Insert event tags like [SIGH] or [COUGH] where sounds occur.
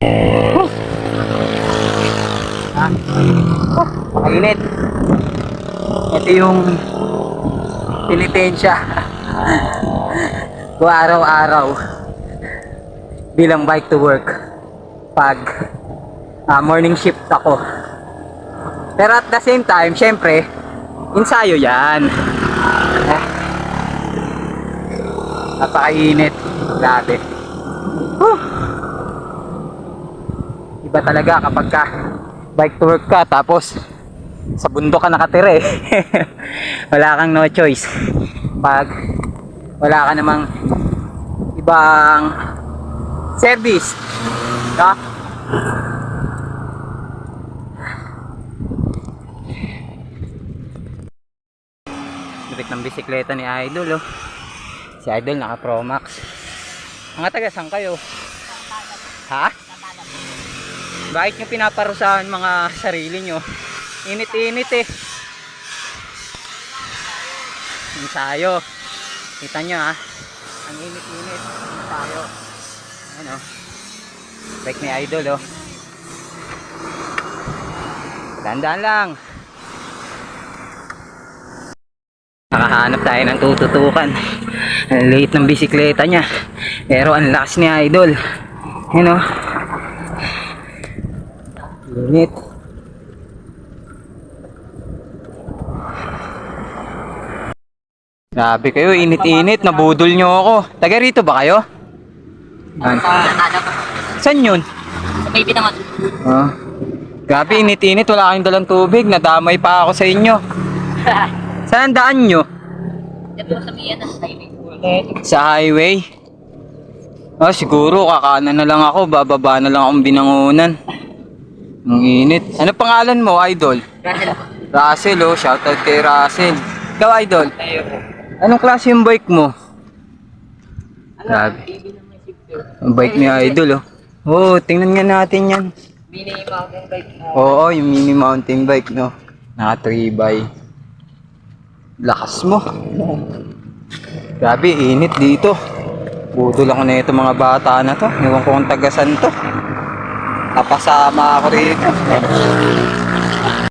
Oh, mainit. Ito yung pinitensya ko araw-araw bilang bike to work pag ah, morning shift ako. Pero at the same time, syempre, ensayo yan. Eh, Napakainit. Grabe. Whew. Iba talaga kapag ka bike to work ka tapos sa bundok ka nakatira eh. [LAUGHS] wala kang no choice. Pag wala ka namang ibang service. No? Balik ng bisikleta ni Idol oh. Si Idol naka Pro Max. Mga taga saan kayo? Ha? Bakit nyo pinaparusahan mga sarili nyo? Init-init eh. Ensayo. Kita nyo ha. Ang init-init. Ensayo. Ano? Bike ni Idol oh. Dandaan lang. Nakahanap tayo ng tututukan. Ang liit ng bisikleta niya. Pero ang lakas ni Idol. Yun oh. Init. Grabe kayo, init-init. Nabudol nyo ako. Taga rito ba kayo? Yan. Saan yun? Sa baby naman. Ah. Grabe, init-init. Wala kayong dalang tubig. Nadamay pa ako sa inyo. [LAUGHS] Saan ang daan nyo? Po sa Miyan ng highway. Sa highway? Ah, siguro kakanan na lang ako. Bababa na lang akong binangunan. Ang init. Ano pangalan mo, Idol? Russell. Russell, oh. Shoutout kay Russell. Ikaw, Idol? Tayo po. Anong klase yung bike mo? Grabe. Yung shifter. Ang bike ni Idol, oh. Oh, tingnan nga natin yan. Mini mountain bike. Oo, yung mini mountain bike, no? Naka 3 by. Lakas mo. Grabe, init dito. Budol ako na ito mga bata na to. Ewan ko kung tagasan to. Napasama ako rito.